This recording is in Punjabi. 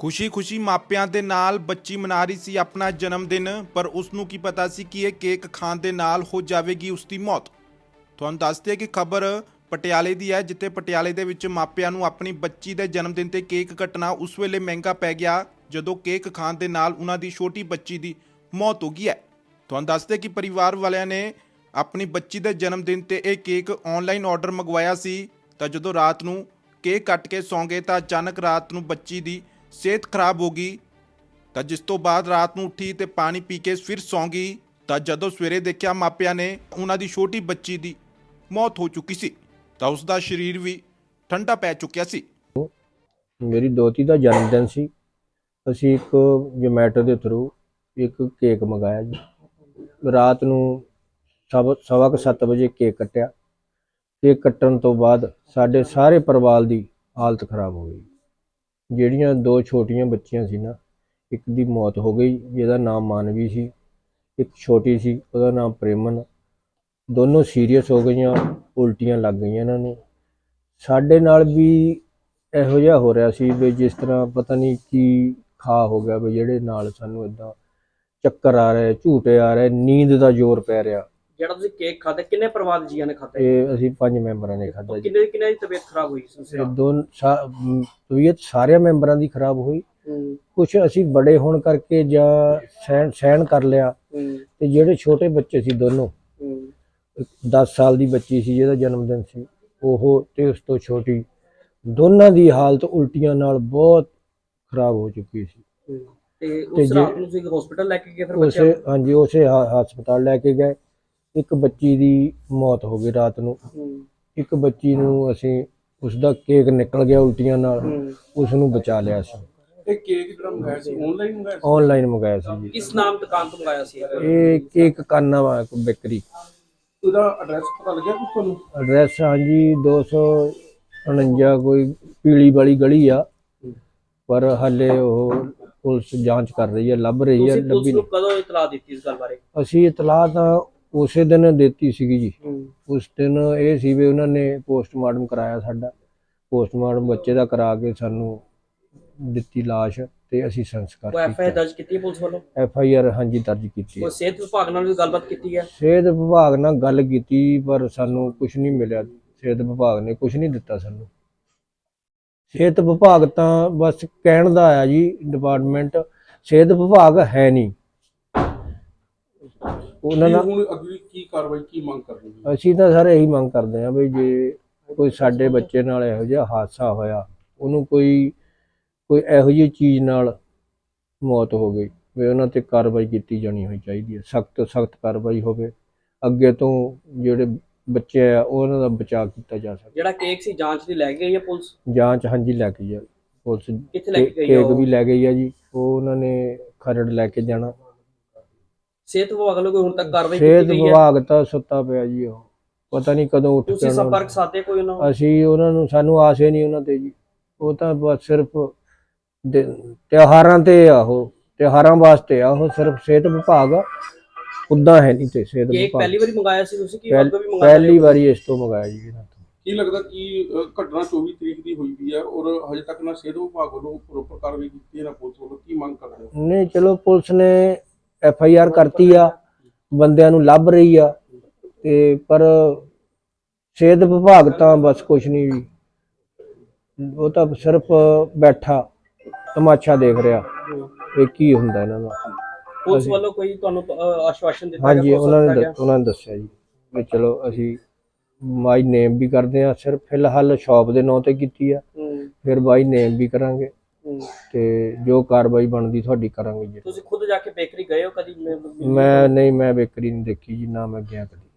ਖੁਸ਼ੀ-ਖੁਸ਼ੀ ਮਾਪਿਆਂ ਦੇ ਨਾਲ ਬੱਚੀ ਮਨਾ ਰਹੀ ਸੀ ਆਪਣਾ ਜਨਮ ਦਿਨ, ਪਰ ਉਸ ਨੂੰ ਕੀ ਪਤਾ ਸੀ ਕਿ ਇਹ ਕੇਕ ਖਾਣ ਦੇ ਨਾਲ ਹੋ ਜਾਵੇਗੀ ਉਸ ਦੀ ਮੌਤ। ਤੁਹਾਨੂੰ ਦੱਸਦੇ ਕਿ ਖਬਰ ਪਟਿਆਲੇ ਦੀ ਹੈ, ਜਿੱਥੇ ਪਟਿਆਲੇ ਦੇ ਵਿੱਚ ਮਾਪਿਆਂ ਨੂੰ ਆਪਣੀ ਬੱਚੀ ਦੇ ਜਨਮ ਦਿਨ ਤੇ ਕੇਕ ਕੱਟਣਾ ਉਸ ਵੇਲੇ ਮਹਿੰਗਾ ਪੈ ਗਿਆ, ਜਦੋਂ ਕੇਕ ਖਾਣ ਦੇ ਨਾਲ ਉਹਨਾਂ ਦੀ ਛੋਟੀ ਬੱਚੀ ਦੀ ਮੌਤ ਹੋ ਗਈ ਹੈ। ਤੁਹਾਨੂੰ ਦੱਸਦੇ ਕਿ ਪਰਿਵਾਰ ਵਾਲਿਆਂ ਨੇ ਆਪਣੀ ਬੱਚੀ ਦੇ ਜਨਮ ਦਿਨ ਤੇ ਇਹ ਕੇਕ ਆਨਲਾਈਨ ਆਰਡਰ ਮੰਗਵਾਇਆ ਸੀ, ਤਾਂ ਜਦੋਂ ਰਾਤ ਨੂੰ ਕੇਕ ਕੱਟ ਕੇ ਸੌਂ ਗਏ ਤਾਂ ਅਚਾਨਕ ਰਾਤ ਨੂੰ ਬੱਚੀ ਦੀ ਸਿਹਤ ਖਰਾਬ ਹੋ ਗਈ, ਤਾਂ ਜਿਸ ਤੋਂ ਬਾਅਦ ਰਾਤ ਨੂੰ ਉੱਠੀ ਤੇ ਪਾਣੀ ਪੀ ਕੇ ਫਿਰ ਸੌਂ ਗਈ, ਤਾਂ ਜਦੋਂ ਸਵੇਰੇ ਦੇਖਿਆ ਮਾਪਿਆਂ ਨੇ ਉਹਨਾਂ ਦੀ ਛੋਟੀ ਬੱਚੀ ਦੀ ਮੌਤ ਹੋ ਚੁੱਕੀ ਸੀ, ਤਾਂ ਉਸ ਦਾ ਸਰੀਰ ਵੀ ਠੰਡਾ ਪੈ ਚੁੱਕਿਆ ਸੀ। ਮੇਰੀ ਦੋਤੀ ਦਾ ਜਨਮ ਦਿਨ ਸੀ। ਅਸੀਂ ਇੱਕ ਜੋਮੈਟੋ ਦੇ ਥਰੂ ਇੱਕ ਕੇਕ ਮੰਗਾਇਆ ਜੀ। ਰਾਤ ਨੂੰ ਸਵਾ ਸਵਾ ਕੁ ਸੱਤ ਵਜੇ ਕੇਕ ਕੱਟਿਆ। ਕੇਕ ਕੱਟਣ ਤੋਂ ਬਾਅਦ ਸਾਡੇ ਸਾਰੇ ਪਰਿਵਾਰ ਦੀ ਹਾਲਤ ਖਰਾਬ ਹੋ ਗਈ। ਜਿਹੜੀਆਂ ਦੋ ਛੋਟੀਆਂ ਬੱਚੀਆਂ ਸੀ ਨਾ, ਇੱਕ ਦੀ ਮੌਤ ਹੋ ਗਈ, ਜਿਹਦਾ ਨਾਮ ਮਾਨਵੀ ਸੀ, ਇੱਕ ਛੋਟੀ ਸੀ, ਉਹਦਾ ਨਾਮ ਪ੍ਰੇਮਨ। ਦੋਨੋਂ ਸੀਰੀਅਸ ਹੋ ਗਈਆਂ, ਉਲਟੀਆਂ ਲੱਗ ਗਈਆਂ ਇਹਨਾਂ ਨੂੰ। ਸਾਡੇ ਨਾਲ ਵੀ ਇਹੋ ਜਿਹਾ ਹੋ ਰਿਹਾ ਸੀ ਵੀ ਜਿਸ ਤਰ੍ਹਾਂ ਪਤਾ ਨਹੀਂ ਕੀ ਖਾ ਹੋ ਗਿਆ ਵੀ ਜਿਹੜੇ ਨਾਲ ਸਾਨੂੰ ਇਦਾਂ ਚੱਕਰ ਆ ਰਹੇ, ਝੂਟੇ ਆ ਰਹੇ, ਨੀਂਦ ਦਾ ਜ਼ੋਰ ਪੈ ਰਿਹਾ। ਜਿਹੜਾ ਤੁਸੀਂ ਕੇਕ ਖਾਧਾ ਕਿੰਨੇ ਪਰਿਵਾਰ ਦੇ ਜੀਆਂ ਨੇ ਖਾਧਾ ਇਹ ਅਸੀਂ ਪੰਜ ਮੈਂਬਰਾਂ ਨੇ ਖਾਧਾ ਜੀ। ਕਿੰਨੇ ਕਿੰਨੇ ਦੀ ਤਬੀਅਤ ਖਰਾਬ ਹੋਈ ਸੀ ਇਹ ਦੋਨ ਸਾ- ਮ, ਤਬੀਅਤ ਸਾਰਿਆਂ ਮੈਂਬਰਾਂ ਦੀ ਖਰਾਬ ਹੋਈ। ਕੁਝ ਅਸੀਂ ਬੜੇ ਹੋਣ ਕਰਕੇ ਜਾਂ ਸਹਿਣ ਸਹਿਣ ਕਰ ਲਿਆ ਤੇ ਜਿਹੜੇ ਛੋਟੇ ਬੱਚੇ ਸੀ ਦੋਨੋਂ 10 ਸਾਲ ਦੀ ਬੱਚੀ ਸੀ ਜਿਹਦਾ ਜਨਮ ਦਿਨ ਸੀ ਉਹ ਤੇ ਉਸ ਤੋਂ ਛੋਟੀ। ਦੋਨਾਂ ਦੀ ਹਾਲਤ ਉਲਟੀਆਂ ਨਾਲ ਬਹੁਤ ਖਰਾਬ ਹੋ ਚੁੱਕੀ ਸੀ। ਤੇ ਉਸ ਰਾਤ ਨੂੰ ਤੁਸੀਂ ਹਸਪੀਟਲ ਲੈ ਕੇ ਗਏ ਫਿਰ ਉਸੇ ਹਾਂਜੀ ਉਸੇ ਹਸਪਤਾਲ ਲੈ ਕੇ ਗਏ। ਇੱਕ ਬੱਚੀ ਦੀ ਮੌਤ ਹੋ ਗਈ ਰਾਤ ਨੂੰ। ਇੱਕ ਬੱਚੀ ਨੂੰ ਅਸੀਂ ਉਸ ਦਾ ਕੇਕ ਨਿਕਲ ਗਿਆ ਉਲਟੀਆਂ ਨਾਲ। ਉਸ ਨੂੰ ਬਚਾ ਲਿਆ ਸੀ। ਇਹ ਕੇਕ ਜਿਹੜਾ ਮੰਗਾਇਆ ਸੀ ਆਨਲਾਈਨ ਮੰਗਾਇਆ ਸੀ? ਆਨਲਾਈਨ ਮੰਗਾਇਆ ਸੀ ਜੀ। ਕਿਸ ਨਾਮ ਦੁਕਾਨ ਤੋਂ ਮੰਗਾਇਆ ਸੀ? ਇਹ ਕੇਕ ਕਾਨਾ ਵਾ ਬੇਕਰੀ। ਉਹਦਾ ਐਡਰੈਸ ਪਤਾ ਲੱਗਿਆ ਕੁਝ ਤੁਹਾਨੂੰ? ਐਡਰੈਸ ਹਾਂਜੀ 249 ਕੋਈ ਪੀਲੀ ਵਾਲੀ ਗਲੀ ਆ। ਪਰ ਹਾਲੇ ਉਹ ਪੁਲਿਸ ਜਾਂਚ ਕਰ ਰਹੀ ਹੈ ਲੱਭ ਰਹੀ ਹੈ ਲੱਭੀ ਕਦੋਂ ਇਤਲਾਹ ਦਿੱਤੀ ਇਸ ਗੱਲ ਬਾਰੇ? ਨਹੀਂ। ਅਸੀਂ ਇਤਲਾਹ ਤਾਂ ਉਸੇ ਦਿਨ ਦਿੱਤੀ ਸੀਗੀ ਜੀ। ਉਸ ਦਿਨ ਇਹ ਸੀ ਵੀ ਉਹਨਾਂ ਨੇ ਪੋਸਟਮਾਰਟਮ ਕਰਾਇਆ ਸਾਡਾ। ਪੋਸਟਮਾਰਟਮ ਬੱਚੇ ਦਾ ਕਰਾ ਕੇ ਸਾਨੂੰ ਦਿੱਤੀ ਲਾਸ਼ ਤੇ ਅਸੀਂ ਸੰਸਕਾਰ ਉਹ ਐਫ ਆਈ ਕੀਤਾ। ਦਰਜ ਕੀਤੀ ਪੁਲਿਸ ਵੱਲੋਂ? ਐਫ ਆਈ ਆਰ ਹਾਂਜੀ ਦਰਜ ਕੀਤੀ ਹੈ। ਉਹ ਸਿਹਤ ਵਿਭਾਗ ਨਾਲ ਵੀ ਗੱਲਬਾਤ ਕੀਤੀ ਹੈ? ਸਿਹਤ ਵਿਭਾਗ ਨਾਲ ਗੱਲ ਕੀਤੀ ਪਰ ਸਾਨੂੰ ਕੁਝ ਨਹੀਂ ਮਿਲਿਆ। ਸਿਹਤ ਵਿਭਾਗ ਨੇ ਕੁਝ ਨਹੀਂ ਦਿੱਤਾ ਸਾਨੂੰ। ਸਿਹਤ ਵਿਭਾਗ ਤਾਂ ਬਸ ਕਹਿਣ ਦਾ ਆਇਆ ਜੀ ਡਿਪਾਰਟਮੈਂਟ ਸਿਹਤ ਵਿਭਾਗ ਹੈ ਨਹੀਂ। ਉਹਨਾਂ ਨਾਲ ਹੁਣ ਅਗਲੀ ਕੀ ਕਾਰਵਾਈ ਕੀ ਮੰਗ ਕਰ ਰਹੇ ਹੋ? ਅਸੀਂ ਤਾਂ ਸਾਰੇ ਇਹੀ ਮੰਗ ਕਰਦੇ ਹਾਂ ਵੀ ਜੇ ਕੋਈ ਸਾਡੇ ਬੱਚੇ ਨਾਲ ਇਹੋ ਜਿਹਾ ਹਾਦਸਾ ਹੋਇਆ ਉਹਨੂੰ ਕੋਈ ਕੋਈ ਇਹੋ ਜਿਹੀ ਚੀਜ਼ ਨਾਲ ਮੌਤ ਹੋ ਗਈ ਵੀ ਉਹਨਾਂ ਤੇ ਕਾਰਵਾਈ ਕੀਤੀ ਜਾਣੀ ਹੋਈ ਚਾਹੀਦੀ ਹੈ ਸਖਤ ਸਖਤ ਕਾਰਵਾਈ ਹੋਵੇ ਅੱਗੇ ਤੋਂ ਜਿਹੜੇ ਬੱਚੇ ਆ ਉਹਨਾਂ ਦਾ ਬਚਾਅ ਕੀਤਾ ਜਾ ਸਕੇ। ਜਿਹੜਾ ਕੇਕ ਸੀ ਜਾਂਚ ਦੀ ਲੈ ਗਈ ਹੈ ਪੁਲਿਸ? ਜਾਂਚ ਹਾਂਜੀ ਲੈ ਕੇ ਜਾ ਪੁਲਿਸ ਕਿੱਥੇ ਲੈ ਕੇ ਗਈ ਹੈ ਕੇਕ? ਵੀ ਲੈ ਗਈ ਆ ਜੀ ਉਹ ਉਹਨਾਂ ਨੇ ਖਰੜ ਲੈ ਕੇ ਜਾਣਾ। ਸਿਹਤ ਵਿਭਾਗ ਵੱਲੋਂ ਕੋਈ ਹੁਣ ਤੱਕ ਕਾਰਵਾਈ ਸਿਹਤ ਕੀਤੀ ਗਈ ਹੈ? ਵਿਭਾਗ ਤਾਂ ਸੁੱਤਾ ਪਿਆ ਜੀ ਉਹ। ਪਤਾ ਨਹੀਂ ਕਦੋਂ ਉੱਠ ਕੇ ਤੁਸੀਂ ਉਹਨਾਂ ਸੰਪਰਕ ਸਾਧੇ ਕੋਈ ਉਹਨਾਂ ਨਾਲ? ਅਸੀਂ ਉਹਨਾਂ ਨੂੰ ਸਾਨੂੰ ਆਸ ਹੀ ਨਹੀਂ ਉਹਨਾਂ ਤੇ ਜੀ। ਉਹ ਤਾਂ ਬਸ ਸਿਰਫ ਦਿ- ਤਿਉਹਾਰਾਂ ਤੇ ਆ ਉਹ। ਤਿਉਹਾਰਾਂ ਵਾਸਤੇ ਆ ਉਹ। ਸਿਰਫ ਸਿਹਤ ਵਿਭਾਗ ਉਦਾਂ ਹੈ ਨਹੀਂ ਤੇ ਸਿਹਤ ਕੇਕ ਵਿਭਾਗ। ਪਹਿਲੀ ਵਾਰੀ ਮੰਗਾਇਆ ਸੀ ਤੁਸੀਂ ਕਿ ਪਹਿਲ- ਅੱਗੇ ਵੀ ਮੰਗਾਇਆ ਪਹਿਲੀ ਵਾਰੀ ਇਸ ਤੋਂ ਮੰਗਾਇਆ ਜੀ ਇਹਨਾਂ ਤੋਂ। ਕੀ ਲੱਗਦਾ ਕਿ ਅ, ਘਟਨਾ 24 ਤਰੀਕ ਦੀ ਹੋਈ ਵੀ ਹੈ ਔਰ ਹਜੇ ਤੱਕ ਨਾ ਸਿਹਤ ਵਿਭਾਗ ਵੱਲੋਂ ਪ੍ਰੋਪਰ ਕਾਰਵਾਈ ਕੀਤੀ ਹੈ ਨਾ ਪੁਲਿਸ ਵੱਲੋਂ? ਕੀ ਮੰਗ ਕਰਦੇ ਹੋ? ਨਹੀਂ ਚਲੋ ਪੁਲਿਸ ਨੇ ਐਫ ਆਈ ਆਰ ਕਰਤੀ ਆ ਬੰਦਿਆਂ ਨੂੰ ਲੱਭ ਰਹੀ ਆ ਤੇ ਪਰ ਸਿਹਤ ਵਿਭਾਗ ਤਾਂ ਬਸ ਕੁਝ ਨਹੀਂ ਜੀ। ਉਹ ਤਾਂ ਸਿਰਫ ਬੈਠਾ ਤਮਾਸ਼ਾ ਦੇਖ ਰਿਹਾ ਇਹ ਕੀ ਹੁੰਦਾ ਇਹਨਾਂ ਦਾ। ਪੁਲਿਸ ਵੱਲੋਂ ਕੋਈ ਤੁਹਾਨੂੰ ਆਸ਼ਵਾਸਨ ਦਿੱਤਾ ਹਾਂਜੀ ਉਹਨਾਂ ਨੇ ਉਹਨਾਂ ਨੇ ਦੱਸਿਆ ਜੀ ਵੀ ਚਲੋ ਅਸੀਂ ਬਾਈ ਨੇਮ ਵੀ ਕਰਦੇ ਆ ਸਿਰਫ ਫਿਲਹਾਲ ਸ਼ਾਪ ਦੇ ਨਾਂ ਤੇ ਕੀਤੀ ਆ। ਫਿਰ ਬਾਈ ਨੇਮ ਵੀ ਕਰਾਂਗੇ। ਤੇ ਜੋ ਕਾਰਵਾਈ ਬਣਦੀ ਤੁਹਾਡੀ ਕਰਾਂਗੇ ਜੀ। ਤੁਸੀਂ ਖੁਦ ਜਾ ਕੇ ਬੇਕਰੀ ਗਏ ਹੋ ਕਦੀ? ਮੈਂ- ਮੈਂ ਨਹੀਂ ਮੈਂ ਬੇਕਰੀ ਨਹੀਂ ਦੇਖੀ ਜੀ ਨਾ ਮੈਂ ਗਿਆ ਕਦੀ।